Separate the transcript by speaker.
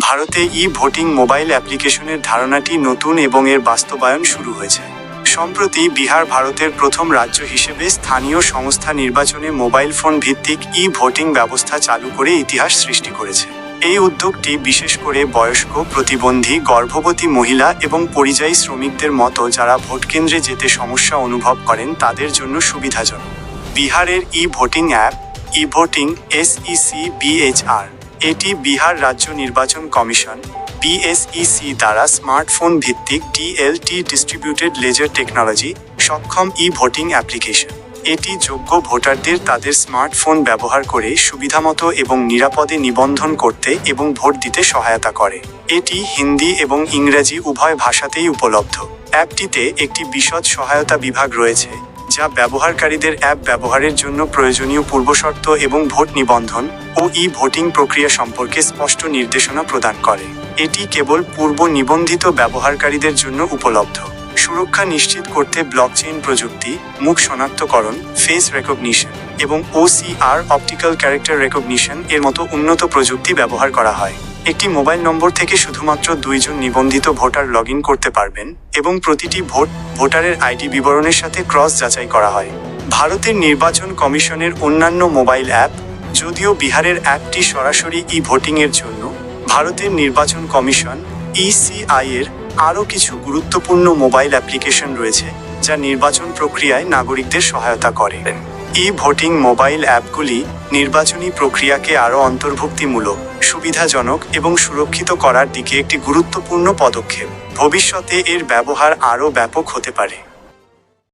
Speaker 1: ভারতে ই voting mobile অ্যাপ্লিকেশনের ধারণাটি নতুন এবং এর বাস্তবায়ন শুরু হয়েছে। সম্প্রতি বিহার ভারতের প্রথম রাজ্য হিসেবে স্থানীয় সংস্থা নির্বাচনে মোবাইল ফোন ভিত্তিক ই ভোটিং ব্যবস্থা চালু করে ইতিহাস সৃষ্টি করেছে। এই উদ্যোগটি বিশেষ করে বয়স্ক, প্রতিবন্ধী, গর্ভবতী মহিলা এবং পরিযায়ী শ্রমিকদের মতো যারা ভোটকেন্দ্রে যেতে সমস্যা অনুভব করেন তাদের জন্য সুবিধাজনক। বিহারের e voting app e voting SEC BHR এটি বিহার রাজ্য নির্বাচন কমিশন বিএসইসি দ্বারা স্মার্টফোন ভিত্তিক টিএলটি ডিস্ট্রিবিউটেড লেজার টেকনোলজি সক্ষম ই ভোটিং অ্যাপ্লিকেশন এটি যোগ্য ভোটারদের তাদের স্মার্টফোন ব্যবহার করে সুবিধামতো এবং নিরাপদে নিবন্ধন করতে এবং ভোট দিতে সহায়তা করে। এটি হিন্দি এবং ইংরেজি উভয় ভাষাতেই উপলব্ধ। অ্যাপটিতে একটি বিশদ সহায়তা বিভাগ রয়েছে। যা ব্যবহারকারীদের অ্যাপ ব্যবহারের জন্য প্রয়োজনীয় পূর্বশর্ত এবং ভোট নিবন্ধন ও ই ভোটিং প্রক্রিয়া সম্পর্কে স্পষ্ট নির্দেশনা প্রদান করে। এটি কেবল পূর্ব নিবন্ধিত ব্যবহারকারীদের জন্য উপলব্ধ। সুরক্ষা নিশ্চিত করতে ব্লকচেইন প্রযুক্তি, মুখ শনাক্তকরণ, ফেস রেকগনিশন এবং ওসিআর অপটিক্যাল ক্যারেক্টার রেকগনিশন এর মতো উন্নত প্রযুক্তি ব্যবহার করা হয়। একটি মোবাইল নম্বর থেকে শুধুমাত্র দুইজন নিবন্ধিত ভোটার লগ করতে পারবেন এবং প্রতিটি ভোট ভোটারের আইডি বিবরণের সাথে ক্রস যাচাই করা হয়। ভারতের নির্বাচন কমিশনের অন্যান্য মোবাইল অ্যাপ, যদিও বিহারের অ্যাপটি সরাসরি ই ভোটিং এর জন্য, ভারতের নির্বাচন কমিশন, ইসিআই এর আরও কিছু গুরুত্বপূর্ণ মোবাইল অ্যাপ্লিকেশন রয়েছে, যা নির্বাচন প্রক্রিয়ায় নাগরিকদের সহায়তা করে। ই ভোটিং মোবাইল অ্যাপগুলি নির্বাচনী প্রক্রিয়াকে আরও অন্তর্ভুক্তিমূলক, সুবিধাজনক এবং সুরক্ষিত করার দিকে একটি গুরুত্বপূর্ণ পদক্ষেপ। ভবিষ্যতে এর ব্যবহার আরও ব্যাপক হতে পারে।